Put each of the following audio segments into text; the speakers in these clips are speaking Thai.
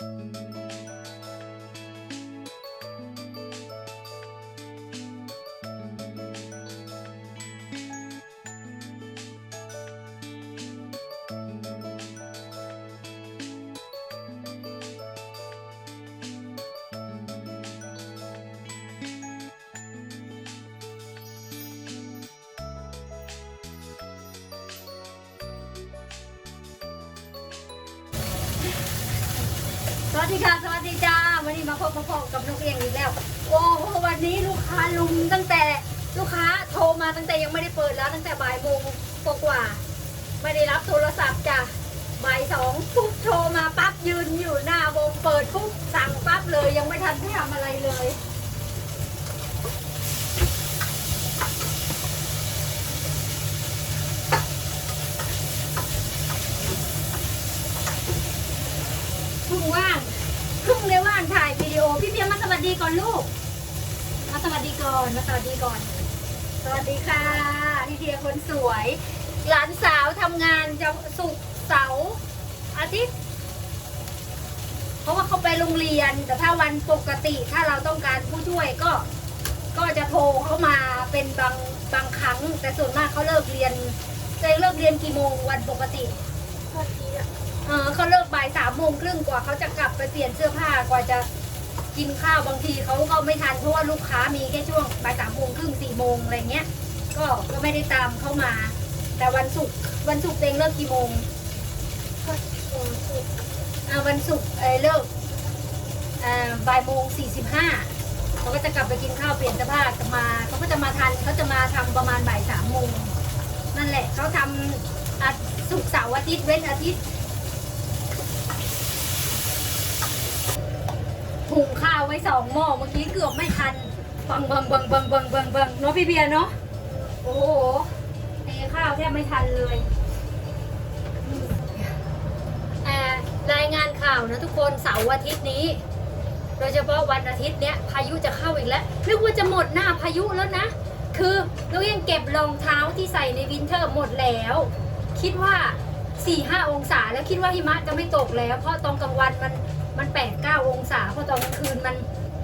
Música สวัสดีค่ะ สวัสดีจ้า วันนี้มาพบมาพบกับนกเอียงอีกแล้ว โอ้โหวันนี้ลูกค้าลุมตั้งแต่ลูกค้าโทรมาตั้งแต่ยังไม่ได้เปิดแล้วตั้งแต่บ่ายโมงกว่าๆไม่ได้รับโทรศัพท์จ้ะบ่ายสองปุ๊บโทรมาปั๊บยืนอยู่หน้าวงเปิดปุ๊บสั่งปั๊บเลยยังไม่ทันได้ทำอะไรเลย เพิ่งว่างเพิ่งได้ว่างถ่ายวิดีโอ พี่เพียงมาสวัส ดีก่อนลูก มาสวัสดีก่อน มาสวัสดีก่อน สวัสดีค่ะพี่เพียงคนสวย หลานสาวทำงานจะสุกร์เสาร์อาทิตย์ เพราะว่าเขาไปโรงเรียน แต่ถ้าวันปกติถ้าเราต้องการผู้ช่วยก็ ก็จะโทรเข้ามาเป็นบางบางครั้ง แต่ส่วนมากเขาเลิกเรียนจะเลิกเรียนกี่โมงวันปกติ เออเขาเลิกบ่ายสามโมงครึ่งกว่าเขาจะกลับไปเปลี่ยนเสื้อผ้ากว่าจะ กินข้าวบางทีเขาก็ไม่ทันเพราะว่าลูกค้ามีแค่ช่วงบ่ายสามโมงครึ่งสี่โมงอะไรเงี้ย ก็ก็ไม่ได้ตามเข้ามา แต่วันศุกร์วันศุกร์เองเลิกกี่โมงอ่าวันศุกร์เออเลิกอ่าบ่ายโมงสี่สิบห้าเขาก็จะกลับไปกินข้าวเปลี่ยนเสื้อผ้ากลับมาเขาก็จะมาทันเขาจะมาทำประมาณบ่ายสามโมงนั่นแหละเขาทำอาศุกร์เสาร์อาทิตย์เว้นอาทิตย์ หุงข้าวไว้สองหม้อเมื่อกี้เกือบไม่ทันบังบังบังบังบังบังบังเนาะพี่เบียร์เนาะโอ้โหเทข้าวแทบไม่ทันเลยอ่ารายงานข่าวนะทุกคนเสาร์อาทิตย์นี้ โดยเฉพาะวันอาทิตย์เนี้ยพายุจะเข้าอีกแล้วนึกว่าจะหมดหน้าพายุแล้วนะ คือเรายังเก็บรองเท้าที่ใส่ในวินเทอร์หมดแล้ว คิดว่า4ี่ห้าองศาแล้วคิดว่าหิมะจะไม่ตกแล้ว เพราะตอนกลางวันมัน มันแปดเก้าองศาพอตอนกลางคืนมัน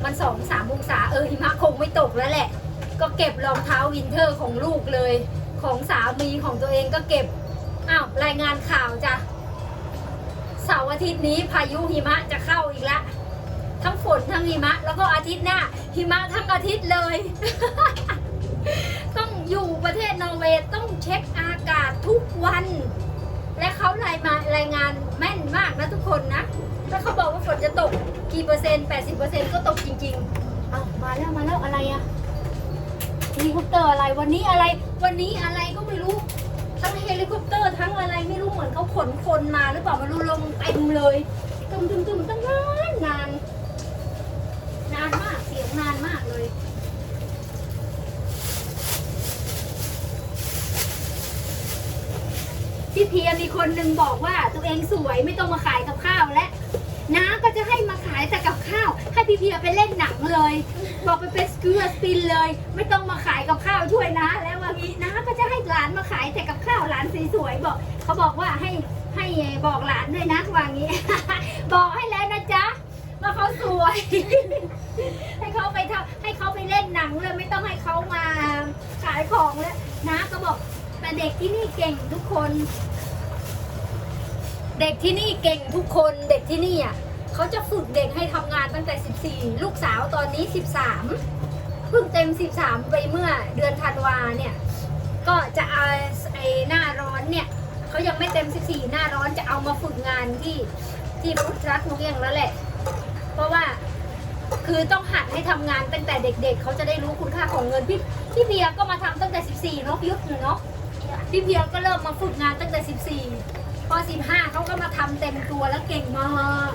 มันสองสามองศาเออหิมะคงไม่ตกแล้วแหละ ก็เก็บรองเท้าวินเทอร์ของลูกเลย ของสามีของตัวเองก็เก็บอ้าวรายงานข่าวจ้ะเสาร์อาทิตย์นี้พายุหิมะจะเข้าอีกแล้วทั้งฝนทั้งหิมะ แล้วก็อาทิตย์หน้า หิมะทั้งอาทิตย์เลย ต้องอยู่ประเทศนอร์เวย์ต้องเช็คอากาศทุกวัน และเขารายมารายงานแม่นมากนะทุกคนนะถ้าเขาบอกว่าฝนจะตกกี่เปอร์เซ็นต์แปดสิบเปอร์เซ็นต์ก็ตกจริงๆเอามาแล้วมาแล้วอะไรอะเฮลิคอปเตอร์อะไรวันนี้อะไร วันนี้อะไรก็ไม่รู้ ทั้งเฮลิคอปเตอร์ทั้งอะไรไม่รู้เหมือนเขาขนคนมาหรือเปล่าไม่รู้ลงเต็มเลยตึมตึมตึมตั้งนานนานนานมากเสียงนานมากเลย พี่เพียมี คนหนึ่งบอกว่าตัวเองสวยไม่ต้องมาขายกับข้าวและน้าก็จะให้มาขายแต่กับข้าว ให้พี่เพียไปเล่นหนังเลย บอกไปเป็นสกูสปินเลย ไม่ต้องมาขายกับข้าวช่วยนะ แล้วว่างี้น้าก็จะให้หลานมาขายแต่กับข้าวหลานสวยๆบอก เขาบอกว่าให้ให้บอกหลานด้วยนะว่างี้ บอกให้แล้วนะจ๊ะว่าเขาสวย ให้เขาไปทำให้เขาไปเล่นหนังเลยไม่ต้องให้เขามาขายของแล้วนะก็บอกแต่เด็กที่นี่เก่งทุกคน เด็กที่นี่เก่งทุกคนเด็กที่นี่อะเขาจะฝึกเด็กให้ทำงานตั้งแต่ 14 ลูกสาวตอนนี้ 13เพิ่งเต็ม 13 ไปเมื่อเดือนธันวาเนี่ย ก็จะเอาไอ้หน้าร้อนเนี่ยเขายังไม่เต็ม 14 หน้าร้อนจะเอามาฝึกงานที่ที่รุรัฐนุกเอียงแล้วแหละ เพราะว่าคือต้องหัดให้ทำงานตั้งแต่เด็กๆ เขาจะได้รู้คุณค่าของเงิน พี่พี่เบียร์ก็มาทำตั้งแต่ 14เนาะพี่ยุทธเนาะพี่เพียงก็เริ่มมาฝึกงานตั้งแต่ 14 พอ15เขาก็มาทำเต็มตัวแล้วเก่งมาก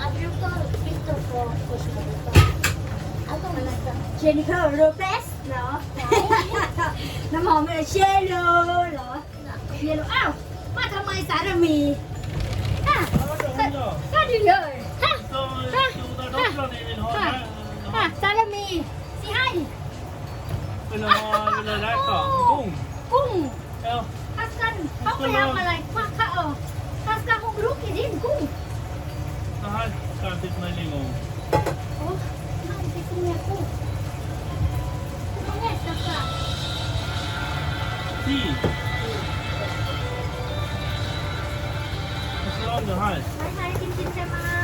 Jag brukar flytta på Korsnäsgatan. Allt om en vecka. เจนิเฟอร์โรเปสเหรอน้ำหอมอะไรเชโลเหรอเชโลอ้าวมาทำไมสารมีฮะ Ja, ก็ดีเลยฮะ de goda dockor ni vill ha Här. här. ฮะสารมีสิให้ Vill du ha, vill du räkna? Bom. กุ้ง Ja. ฮัสกันเขาไปทำอะไรว่าเขาเออ Ako kaya malay pakao. Oh. Tapos ka akong rookie din ko. Tahal, kabit na lingong. Oh, oh nabit niya ko. Kumangyas na ka. Si. Masarap na hal. Ay, halikin din sa mga...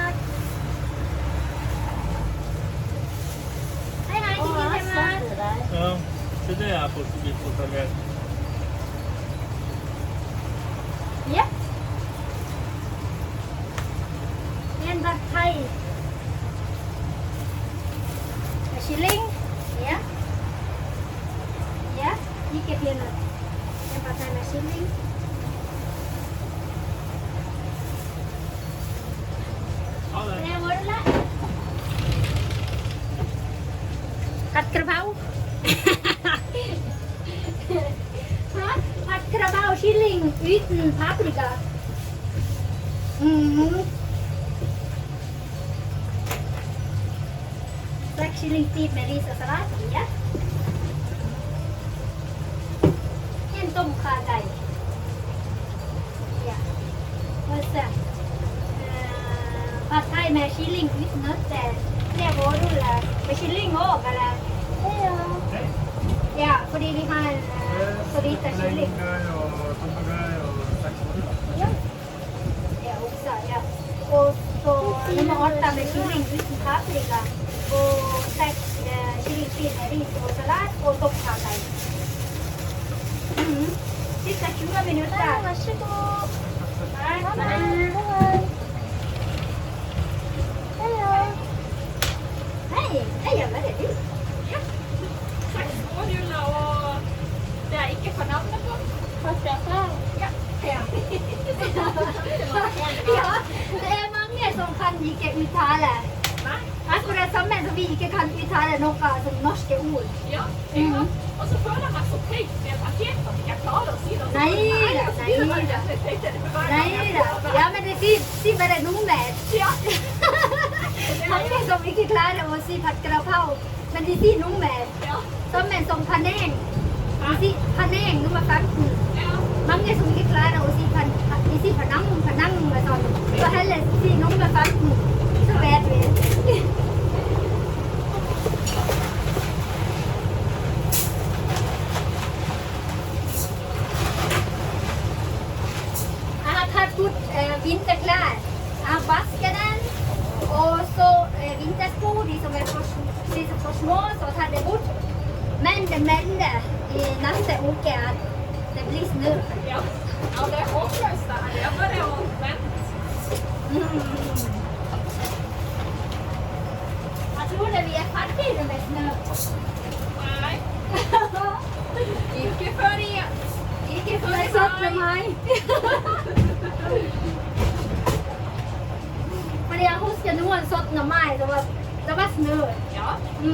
Ay, halikin din sa mga... Oh, um, today I put this for. Yeah. Var det du. Seks småhjuler og det er ikke for navnet på. Fast jag fan. Ja. Ja. ja, det er mange som kan ikke uttale. Nei. Akkurat samme som vi ikke kan uttale noe som norske ord. Ja, ikke sant? Og så føler jeg meg så teit med paket at jeg ikke klarer å si noe. Nei da, Så nei blir man da. nesten teitere for hver Nei gang jeg da. prøver. Ja, men det sier, sier bare nummer. Ja. Mange som ikke klarer å si patgrapau, men de sier nummer. Ja. Samme som paneng. De sier paneng nummer 15. Ja. Mange som ikke klarer å si pan, de sier panang, panang og sånn. Så heller si nummer 15.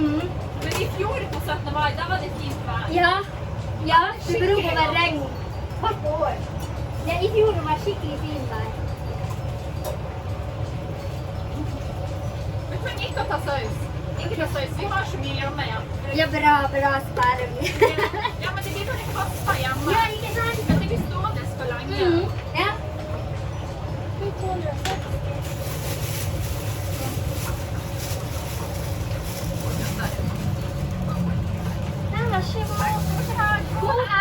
Mm. men i fjor på 17. mai, da var det fint vær. Ja, ja, det beror på det regn. Hvert år. Ja, I fjor det var skikkelig fint vær. Vi trenger ikke å ta saus. Ikke ta saus, vi har så mye hjemme igjen. Ja, bra, bra sperm. Ja, men det blir bare pasta hjemme. ja, ikke sant? Men det blir stående for lenge. Mm. Ja. 760. 你不能让我出去。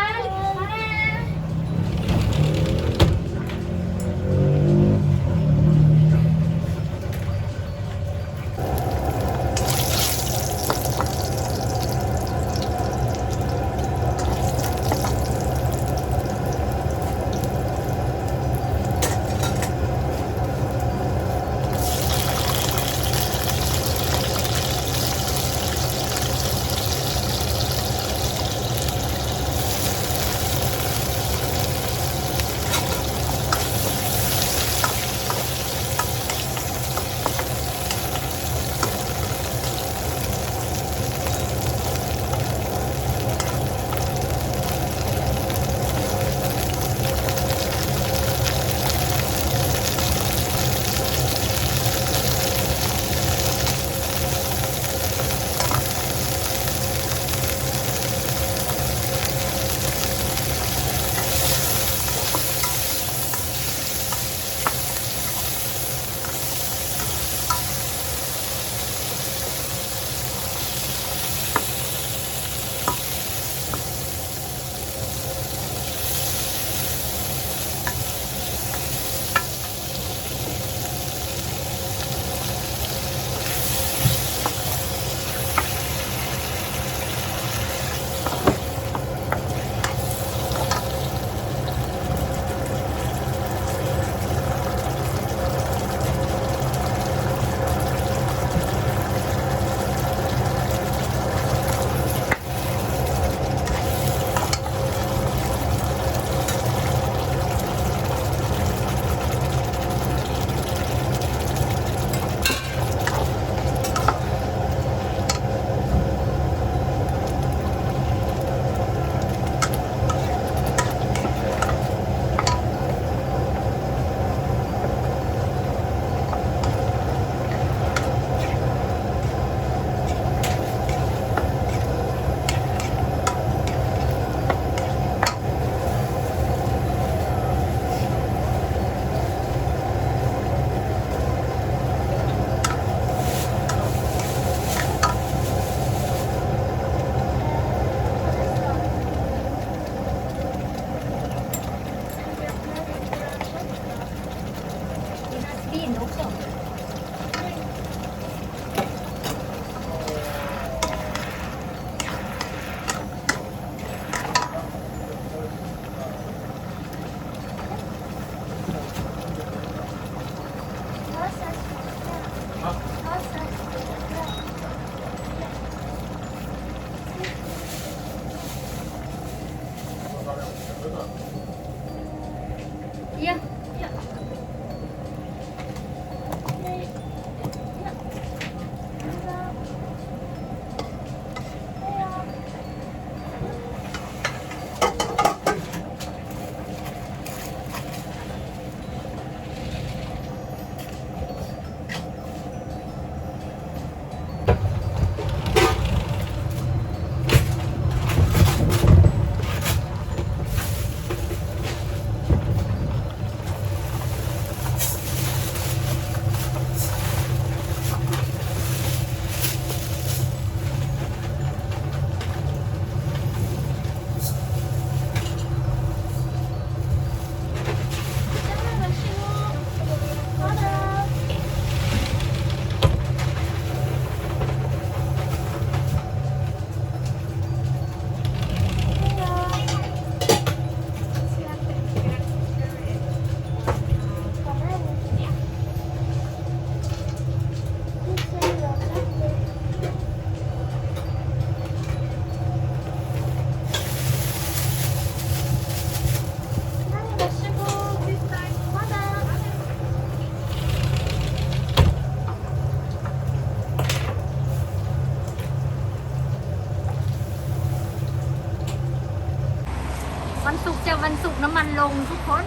มันลงทุกคน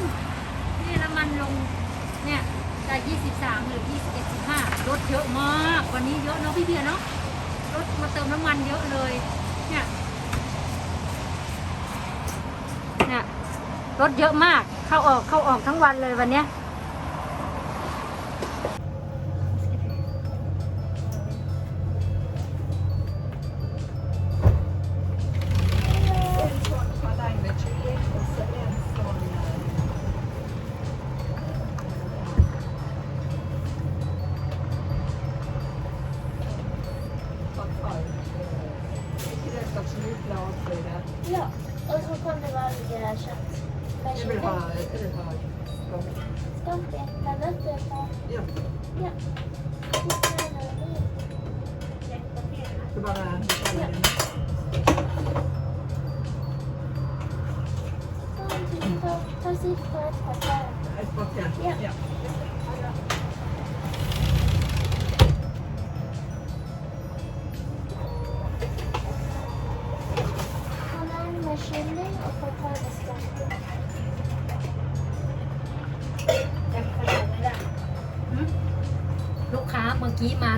นี่น้ำมันลง เนี่ยจาก23หรือ21 15รถเยอะมาก วันนี้เยอะเนาะพี่เบียร์เนาะ รถมาเติมน้ำมันเยอะเลย เนี่ย เนี่ย รถเยอะมาก เข้าออกเข้าออกทั้งวันเลยวันเนี้ย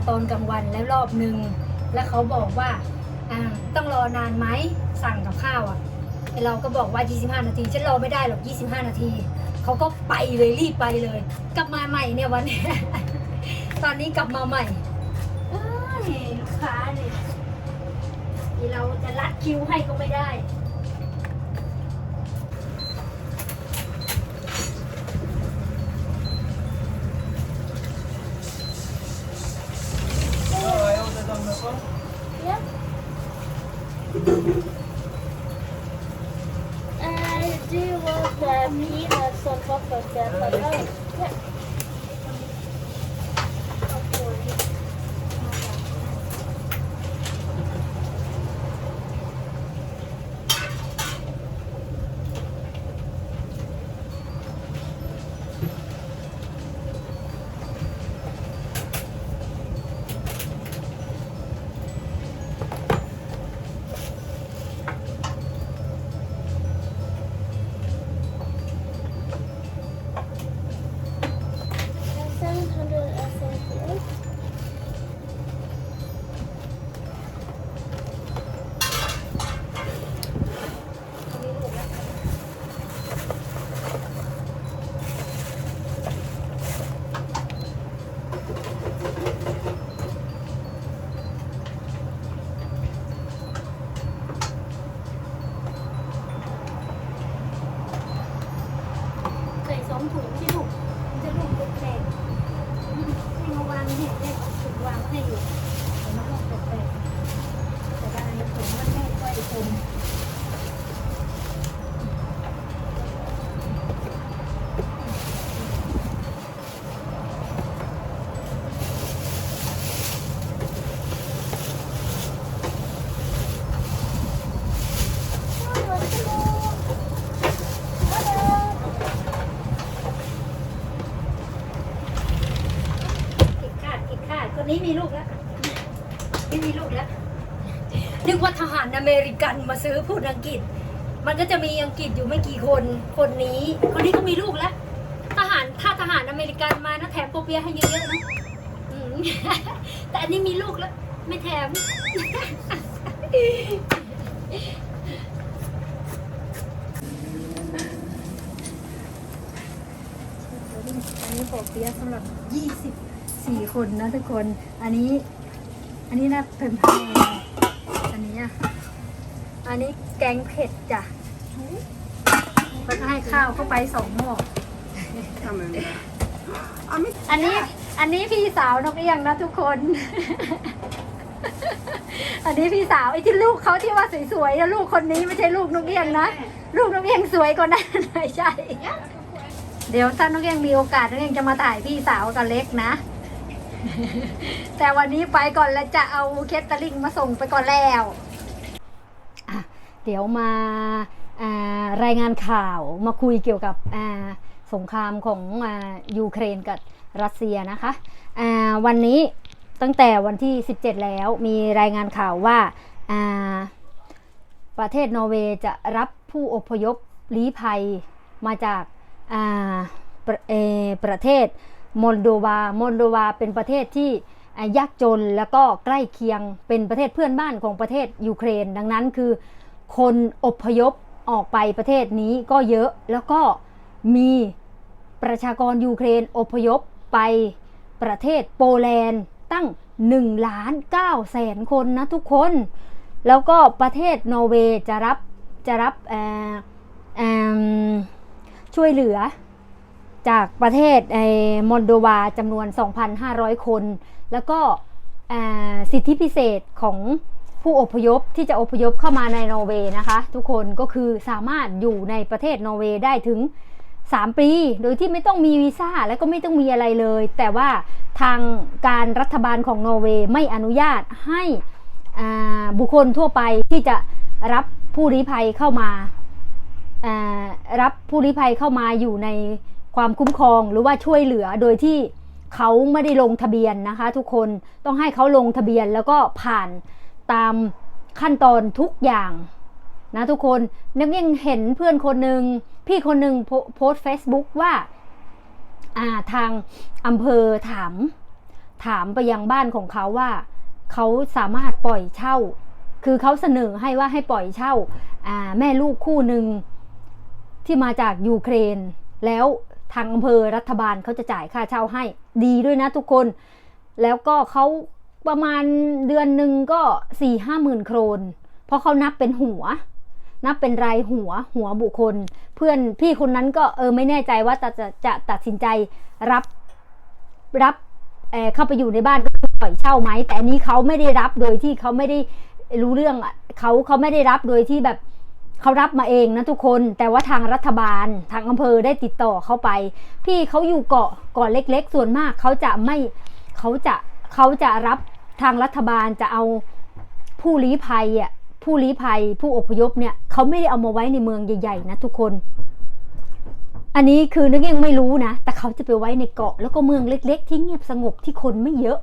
ตอนกลางวันแล้วรอบหนึ่งแล้วเขาบอกว่าอ่าต้องรอนานไหมสั่งกับข้าวอะไอเราก็บอกว่า 25 นาทีฉันรอไม่ได้หรอก 25 นาทีเขาก็ไปเลยรีบไปเลย กลับมาใหม่เนี่ยวันนี้ ตอนนี้กลับมาใหม่อ้ายลูกค้าเนี่ยที่เราจะรัดคิวให้ก็ไม่ได้ มีลูกแล้วนี่มีลูกแล้ว นึกว่าทหารอเมริกันมาซื้อพูดอังกฤษ มันก็จะมีอังกฤษอยู่ไม่กี่คน คนนี้ คนนี้ก็มีลูกแล้ว ทหารถ้าทหารอเมริกันมานะแถมโปเปียให้เยอะๆนะอืมแต่อันนี้มีลูกแล้ว ไม่แถม อันนี้ปเปียสำหรับ 24คนนะทุกคน อันนี้ อันนี้นะเพิ่มพายอันนี้อะอันนี้แกงเผ็ดจ้ะแล้วก็ให้ข้าวเข้าไปสองหม้อ Kan man det? Ja, men อันนี้ อันนี้พี่สาวนกเอียงนะทุกคน อันนี้พี่สาวไอ้ที่ลูกเขาที่ว่าสวยๆนะลูกคนนี้ไม่ใช่ลูกนกเอียงนะ ลูกนกเอียงสวยกว่านั้นไม่ใช่ เดี๋ยวถ้านกเอียงมีโอกาสนกเอียงจะมาถ่ายพี่สาวกับเล็กนะ แต่วันนี้ไปก่อนแล้วจะเอาเคสตลิงมาส่งไปก่อนแล้ว เดี๋ยวมาารายงานข่าวมาคุยเกี่ยวกับสงครามของอยูเครนกับรัสเซียนะคะวันนี้ตั้งแต่วันที่ 17 แล้วมีรายงานข่าวว่าาประเทศนอร์เวย์จะรับผู้อพยพลี้ภัยมาจากาปรประเทศ มอลโดวามอลโดวาเป็นประเทศที่ยากจนแล้วก็ใกล้เคียงเป็นประเทศเพื่อนบ้านของประเทศยูเครน ดังนั้นคือ คนอพยพออกไปประเทศนี้ก็เยอะแล้วก็มีประชากรยูเครนอพยพไปประเทศโปแลนด์ตั้ง1ล้าน9แสนคนนะทุกคน แล้วก็ประเทศนอร์เวย์จะรับจะรับช่วยเหลือ จากประเทศไอ้มอลโดวาจำนวน 2,500 คน แล้วก็สิทธิพิเศษของผู้อพยพที่จะอพยพเข้ามาในนอร์เวย์นะคะทุกคนก็คือสามารถอยู่ในประเทศนอร์เวย์ได้ถึง 3 ปี โดยที่ไม่ต้องมีวีซ่าและก็ไม่ต้องมีอะไรเลย แต่ว่าทางการรัฐบาลของนอร์เวย์ไม่อนุญาตให้บุคคลทั่วไปที่จะรับผู้ลี้ภัยเข้ามาอ่ารับผู้ลี้ภัยเข้ามาอยู่ใน ความคุ้มครองหรือว่าช่วยเหลือโดยที่เขาไม่ได้ลงทะเบียนนะคะ ทุกคนต้องให้เขาลงทะเบียนแล้วก็ผ่านตามขั้นตอนทุกอย่างนะทุกคนนึกยังเห็นเพื่อนคนหนึ่งพี่คนหนึ่งโพโพสเฟซบุ๊กว่าอ่าทางอำเภอถาม ถามไปยังบ้านของเขาว่า เขาสามารถปล่อยเช่า คือเขาเสนอให้ว่าให้ปล่อยเช่าอ่าแม่ลูกคู่หนึ่งที่มาจากยูเครน แล้ว ทางอำเภอรัฐบาลเขาจะจ่ายค่าเช่าให้ดีด้วยนะทุกคน แล้วก็เขาประมาณเดือนหนึ่งก็สี่ห้าหมื่นโครน เพราะเขานับเป็นหัว นับเป็นรายหัวหัวบุคคล เพื่อนพี่คนนั้นก็เออไม่แน่ใจว่าจะจะจะตัดสินใจรับรับเเข้าไปอยู่ในบ้านก็คือปล่อยเช่าไหมแต่อันนี้เขาไม่ได้รับโดยที่เขาไม่ได้รู้เรื่องอะเขาเขาไม่ได้รับโดยที่แบบ เขารับมาเองนะทุกคนแต่ว่าทางรัฐบาลทางอำเภอได้ติดต่อเข้าไป พี่เขาอยู่เกาะเกาะเล็ก ๆ ส่วนมากเขาจะไม่เขาจะเขาจะรับทางรัฐบาลจะเอาผู้ลี้ภัยอะผู้ลี้ภัยผู้อพยพเนี่ยเขาไม่ได้เอามาไว้ในเมืองใหญ่ๆนะทุกคน อันนี้คือนึกยังไม่รู้นะ แต่เขาจะไปไว้ในเกาะแล้วก็เมืองเล็ก ๆ ที่เงียบสงบที่คนไม่เยอะ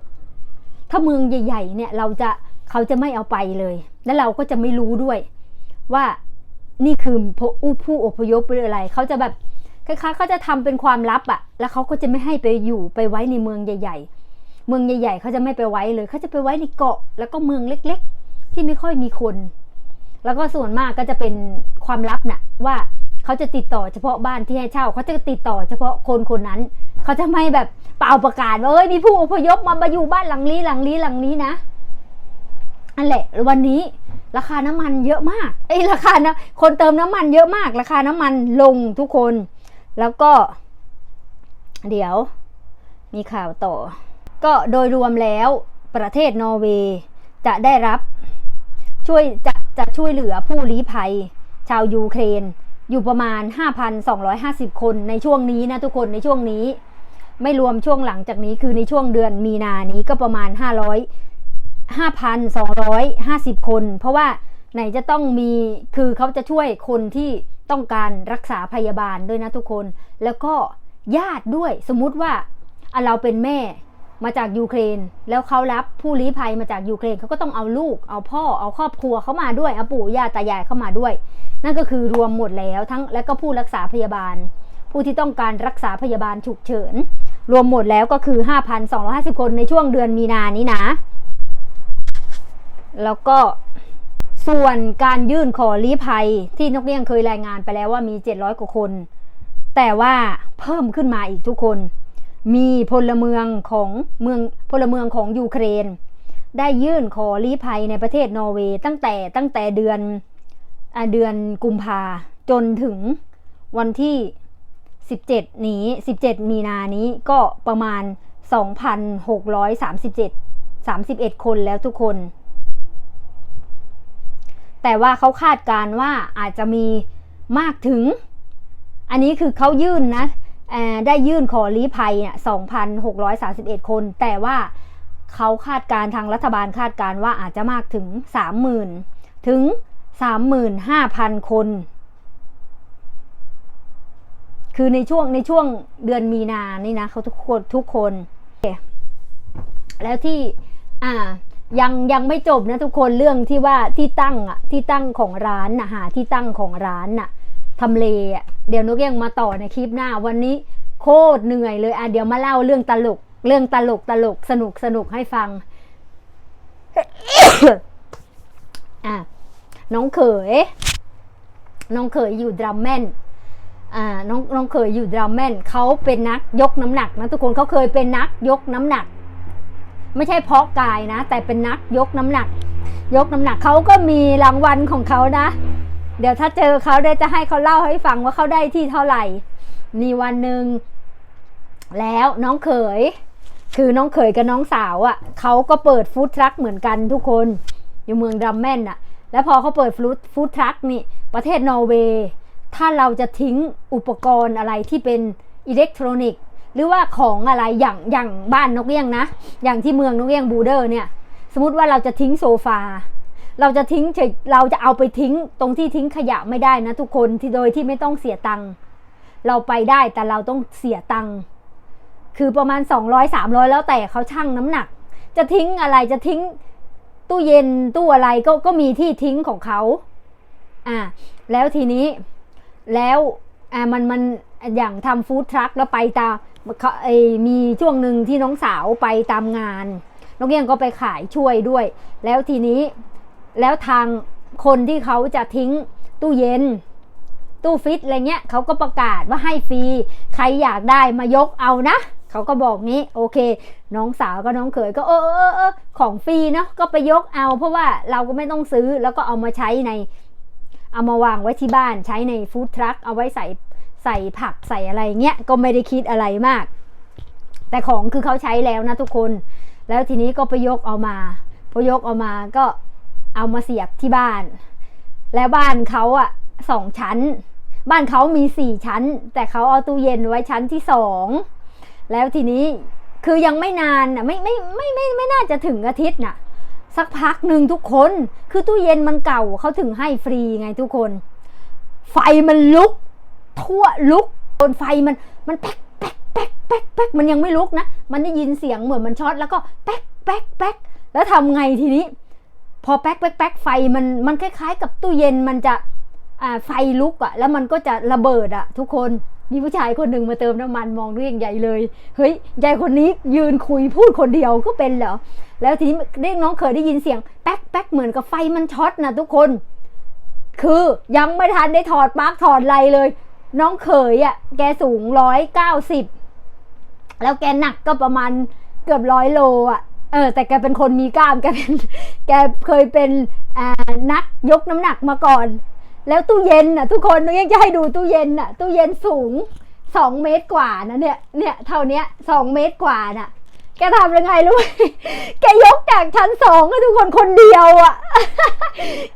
ถ้าเมืองใหญ่ ๆ เนี่ยเราจะเขาจะไม่เอาไปเลย และเราก็จะไม่รู้ด้วย ว่า นี่คือผู้ผู้อพยพหรืออะไรเขาจะแบบคล้ายๆเขาจะทำเป็นความลับอะแล้วเขาก็จะไม่ให้ไปอยู่ไปไว้ในเมืองใหญ่ ๆ เมืองใหญ่ ๆเขาจะไม่ไปไว้เลยเขาจะไปไว้ในเกาะ แล้วก็เมืองเล็ก ๆ ที่ไม่ค่อยมีคน แล้วก็ส่วนมากก็จะเป็นความลับน่ะว่าเขาจะติดต่อเฉพาะบ้านที่ให้เช่าเขาจะติดต่อเฉพาะคนคนนั้นเขาจะไม่แบบเป่าประกาศว่าเอ้ยมีผู้อพยพมามาอยู่บ้านหลังนี้หลังนี้หลังนี้นะอันแหละวันนี้ ราคาน้ำมันเยอะมากเอ้ยราคานะคนเติมน้ำมันเยอะมาก ราคาน้ำมันลงทุกคน แล้วก็ เดี๋ยว มีข่าวต่อ ก็โดยรวมแล้วประเทศนอร์เวย์จะได้รับช่วยจะจะช่วยเหลือผู้ลี้ภัย ชาวยูเครน อยู่ประมาณ 5,250 คนในช่วงนี้นะทุกคนในช่วงนี้ ไม่รวมช่วงหลังจากนี้คือในช่วงเดือนมีนานี้ก็ประมาณ 500 5,250 คน เพราะว่าไหนจะต้องมีคือเขาจะช่วยคนที่ต้องการรักษาพยาบาลด้วยนะทุกคน แล้วก็ญาติด้วยสมมุติว่าเราเป็นแม่มาจากยูเครน แล้วเขารับผู้ลี้ภัยมาจากยูเครนเขาก็ต้องเอาลูก เอาพ่อเอาครอบครัวเขามาด้วยเอาปู่ย่าตายายเข้ามาด้วย นั่นก็คือรวมหมดแล้วทั้งและก็ผู้รักษาพยาบาล ผู้ที่ต้องการรักษาพยาบาลฉุกเฉิน รวมหมดแล้วก็คือ 5,250 คนในช่วงเดือนมีนานี้นะ แล้วก็ส่วนการยื่นขอลี้ภัยที่นกเลี้ยงเคยรายงานไปแล้วว่ามี 700 กว่าคน แต่ว่าเพิ่มขึ้นมาอีกทุกคน มีพลเมืองของเมืองพลเมืองของยูเครน ได้ยื่นขอลี้ภัยในประเทศนอร์เวย์ตั้งแต่ตั้งแต่เดือนอเดือนกุมภาจนถึงวันที่ 17 นี้ 17 มีนานี้ก็ประมาณ 2,637 31 คนแล้วทุกคน แต่ว่าเขาคาดการณ์ว่าอาจจะมีมากถึง อันนี้คือเขายื่นนะได้ยื่นขอลี้ภัยเนี่ย2,631 คน แต่ว่าเขาคาดการณ์ทางรัฐบาลคาดการณ์ว่าอาจจะมากถึง 30,000 ถึง 35,000 คน คือในช่วงในช่วงเดือนมีนานี่นะเขาทุกคนทุกคน แล้วที่อ่า ยังยังไม่จบนะทุกคนเรื่องที่ว่าที่ตั้งอะที่ตั้งของร้านนะหาที่ตั้งของร้านน่ะทำเลอะเดี๋ยวนุกยังมาต่อในคลิปหน้า วันนี้โคตรเหนื่อยเลยอะเดี๋ยวมาเล่าเรื่องตลก เรื่องตลกตลกสนุกสนุกให้ฟังอะน้องเขย น้องเขยอยู่ดรัมแมนอ่าน้องน้องเคยอยู่ดรัมแมนเขาเป็นนักยกน้ำหนักนะทุกคนเขาเคยเป็นนักยกน้ำหนัก ไม่ใช่เพาะกายนะ แต่เป็นนักยกน้ำหนัก ยกน้ำหนักเขาก็มีรางวัลของเขานะ เดี๋ยวถ้าเจอเขาได้จะให้เขาเล่าให้ฟังว่าเขาได้ที่เท่าไหร่มีวันหนึ่งแล้วน้องเขย คือน้องเขยกับน้องสาวอะ่ะเขาก็เปิดฟู้ดทรัคเหมือนกันทุกคน อยู่เมืองดัมแมนอะ แล้วพอเขาเปิดฟู้ดฟู้ดทรัคนี่ ประเทศนอร์เวย์ถ้าเราจะทิ้งอุปกรณ์อะไรที่เป็นอิเล็กทรอนิกส์ หรือว่าของอะไรอย่างอย่างบ้านนกเอี้ยงนะ อย่างที่เมืองนกเอี้ยงบูเดอร์เนี่ย สมมติว่าเราจะทิ้งโซฟา เราจะทิ้งเฉยเราจะเอาไปทิ้งตรงที่ทิ้งขยะไม่ได้นะทุกคนที่โดยที่ไม่ต้องเสียตังค์เราไปได้แต่เราต้องเสียตังค์คือประมาณ 200 300 แล้วแต่เขาชั่งน้ำหนัก จะทิ้งอะไรจะทิ้งตู้เย็นตู้อะไรก็ก็มีที่ทิ้งของเขาอ่าแล้วทีนี้แล้ว อ่ามันมันอย่างทำฟู้ดทรัคแล้วไปตามเขาไอมีช่วงหนึ่งที่น้องสาวไปตามงานน้องเอี้ยงก็ไปขายช่วยด้วย แล้วทีนี้แล้วทางคนที่เขาจะทิ้งตู้เย็น ตู้ฟิตอะไรเงี้ยเขาก็ประกาศว่าให้ฟรีใครอยากได้มายกเอานะเขาก็บอกงี้โอเค น้องสาวกับน้องเขยก็เออเออเออของฟรีเนาะก็ไปยกเอา เพราะว่าเราก็ไม่ต้องซื้อแล้วก็เอามาใช้ใน เอามาวางไว้ที่บ้านใช้ในฟู้ดทรัคเอาไว้ใส่ใส่ผักใส่อะไรเงี้ยก็ไม่ได้คิดอะไรมาก แต่ของคือเขาใช้แล้วนะทุกคน แล้วทีนี้ก็ไปยกเอามาพอยกเอามาก็เอามาเสียบที่บ้าน แล้วบ้านเขาอะสองชั้น บ้านเขามีสี่ชั้น แต่เขาเอาตู้เย็นไว้ชั้นที่สองแล้วทีนี้คือยังไม่นานนะไม่ไม่ไม่ไม่ไม่น่าจะถึงอาทิตย์น่ะ สักพักหนึ่งทุกคน คือตู้เย็นมันเก่าเขาถึงให้ฟรีไงทุกคน ไฟมันลุก ทั่วลุกบนไฟมันมันแป๊กแป๊กแป๊กแป๊กแป๊กมันยังไม่ลุกนะ มันได้ยินเสียงเหมือนมันช็อตแล้วก็แป๊กแป๊กแป๊กแล้วทำไงทีนี้ พอแป๊กแป๊กแป๊กไฟมันมันคล้ายๆ กับตู้เย็นมันจะอ่าไฟลุกอะแล้วมันก็จะระเบิดอะทุกคน มีผู้ชายคนหนึ่งมาเติมน้ำมันมองเรื่องใหญ่เลย เฮ้ยยายคนนี้ยืนคุยพูดคนเดียวก็เป็นเหรอ แล้วทีนี้เรียกน้องเคยได้ยินเสียงแป๊กแป๊กเหมือนกับไฟมันช็อตนะทุกคน คือยังไม่ทันได้ถอดปลั๊กถอดอะไรเลย น้องเขยอะ่ะ แกสูงร้อยเก้าสิบแล้วแกหนักก็ประมาณเกือบร้อยโลอะ่ะ เออ แต่แกเป็นคนมีกล้ามแกเป็น แกเคยเป็นนักยกน้ำหนักมาก่อน แล้วตู้เย็นอะทุกคนยังจะให้ดูตู้เย็นอะตู้เย็นสูงสองเมตรกว่านะเนี่ยเนี่ยเท่านี้สองเมตรกว่าน่ะ แกทำยังไงรู้ไหมแกยกจากชั้นสองทุกคนคนเดียวอะ่ะ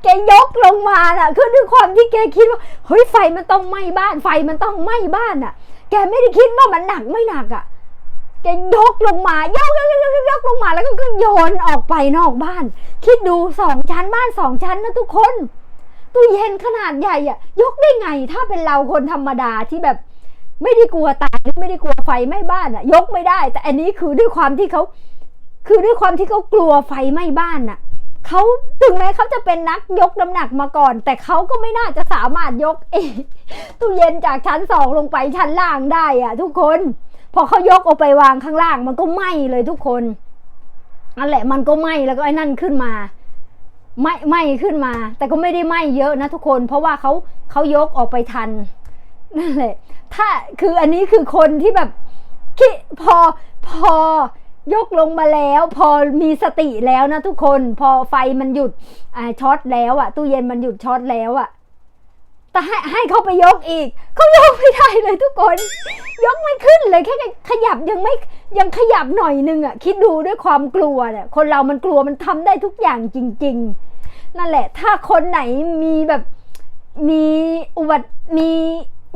แกยกลงมาน่ะคือด้วยความที่แกคิดว่าเฮ้ยไฟมันต้องไหม้บ้าน ไฟมันต้องไหม้บ้านอะ แกไม่ได้คิดว่ามันหนักไม่หนักอะแกยกลงมายกยกยกยกยกลงมาแล้วก็โยนออกไปนอกบ้าน คิดดูสองชั้นบ้านสองชั้นนะทุกคน ตู้เย็นขนาดใหญ่อะยกได้ไง ถ้าเป็นเราคนธรรมดาที่แบบ ไม่ได้กลัวตายไม่ได้กลัวไฟไหม้บ้านอะยกไม่ได้ แต่อันนี้คือด้วยความที่เขาคือด้วยความที่เขากลัวไฟไหม้บ้านอะเขาถึงแม้เขาจะเป็นนักยกน้ำหนักมาก่อน แต่เขาก็ไม่น่าจะสามารถยกเอตู้เย็นจากชั้นสองลงไปชั้นล่างได้อะทุกคน พอเขายกออกไปวางข้างล่าง มันก็ไหม้เลยทุกคนนั่นแหละมันก็ไหม้แล้วก็ไอ้นั่นขึ้นมา ไหม้ไหม้ขึ้นมา แต่ก็ไม่ได้ไหม้เยอะนะทุกคน เพราะว่าเขาเขายกออกไปทันนั่นแหละถ้าคืออันนี้คือคนที่แบบคิพอพอยกลงมาแล้ว พอมีสติแล้วนะทุกคน พอไฟมันหยุดช็อตแล้วอะตู้เย็นมันหยุดช็อตแล้วอะ แต่ให้ให้เขาไปยกอีกเขายกไม่ได้เลยทุกคน ยกไม่ขึ้นเลยแค่ขยับยังไม่ยังขยับหน่อยนึงอะคิดดูด้วยความกลัวเนี่ยคนเรามันกลัวมันทำได้ทุกอย่างจริง ๆ นั่นแหละ ถ้าคนไหนมีแบบมีอุบัติมี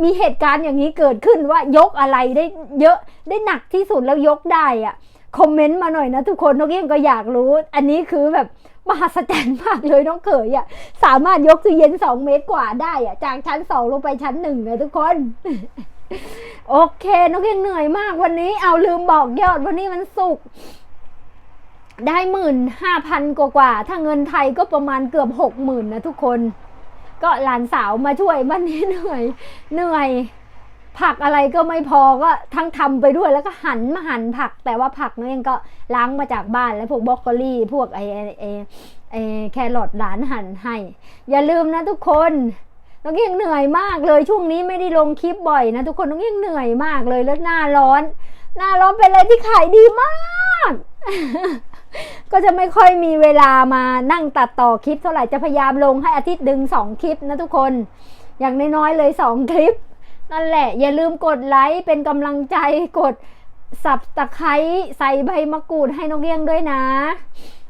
มีเหตุการณ์อย่างนี้เกิดขึ้นว่ายกอะไรได้เยอะได้หนักที่สุดแล้วยกได้อะคอมเมนต์มาหน่อยนะทุกคนนกเอี้ยงก็อยากรู้ อันนี้คือแบบ มหัศจรรย์มากเลยน้องเขยอะสามารถยกตู้เย็นสองเมตรกว่าได้อะจากชั้นสองลงไปชั้นหนึ่งนะทุกคน โอเคนกเอี้ยงเหนื่อยมากวันนี้ เอาลืมบอกยอดวันนี้มันสุกได้หมื่นห้าพันกว่าๆถ้าเงินไทยก็ประมาณเกือบหกหมื่นนะทุกคน ก็หลานสาวมาช่วยวันนี้เหนื่อย เหนื่อย ผักอะไรก็ไม่พอก็ทั้งทำไปด้วยแล้วก็หันมาหั่นผัก แต่ว่าผักนั่นเองก็ล้างมาจากบ้านแล้วพวกบรอกโคลี่พวกไอไอไอไอแครอทหลานหั่นให้ อย่าลืมนะทุกคนน้องเอียงเหนื่อยมากเลยช่วงนี้ไม่ได้ลงคลิปบ่อยนะทุกคนน้องเอียงเหนื่อยมากเลยแล้วหน้าร้อน หน้าร้อนเป็นอะไรที่ขายดีมาก ก็จะไม่ค่อยมีเวลามานั่งตัดต่อคลิปเท่าไหร่จะพยายามลงให้อาทิตย์ดึงสองคลิปนะทุกคน อย่างน้อยๆเลยสองคลิป นั่นแหละ อย่าลืมกดไลค์เป็นกำลังใจกดสับตะไคร้ใส่ใบมะกรูดให้น้องเอี้ยงด้วยนะ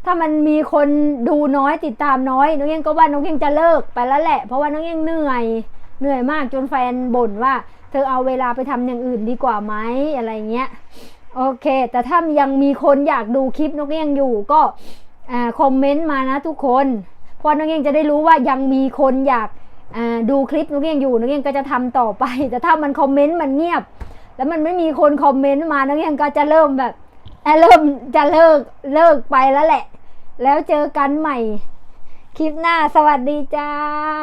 ถ้ามันมีคนดูน้อยติดตามน้อยน้องเอี้ยงก็ว่าน้องเอี้ยงจะเลิกไปแล้วแหละ เพราะว่าน้องเอี้ยงเหนื่อย เหนื่อยมากจนแฟนบ่นว่า เธอเอาเวลาไปทำอย่างอื่นดีกว่าไหมอะไรเงี้ยโอเค แต่ถ้ายังมีคนอยากดูคลิปนกเอี้ยงอยู่ก็อ่าคอมเมนต์มานะทุกคนเพราะนกเอี้ยงจะได้รู้ว่ายังมีคนอยาก ดูคลิปนกเอี้ยงอยู่นกเอี้ยงก็จะทำต่อไป แต่ถ้ามันคอมเมนต์มันเงียบ แล้วมันไม่มีคนคอมเมนต์มานกเอี้ยงก็จะเริ่มแบบเริ่มจะเลิกเลิกไปแล้วแหละ แล้วเจอกันใหม่ คลิปหน้าสวัสดีจ้า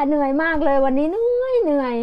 เหนื่อยมากเลยวันนี้เหนื่อยเหนื่อย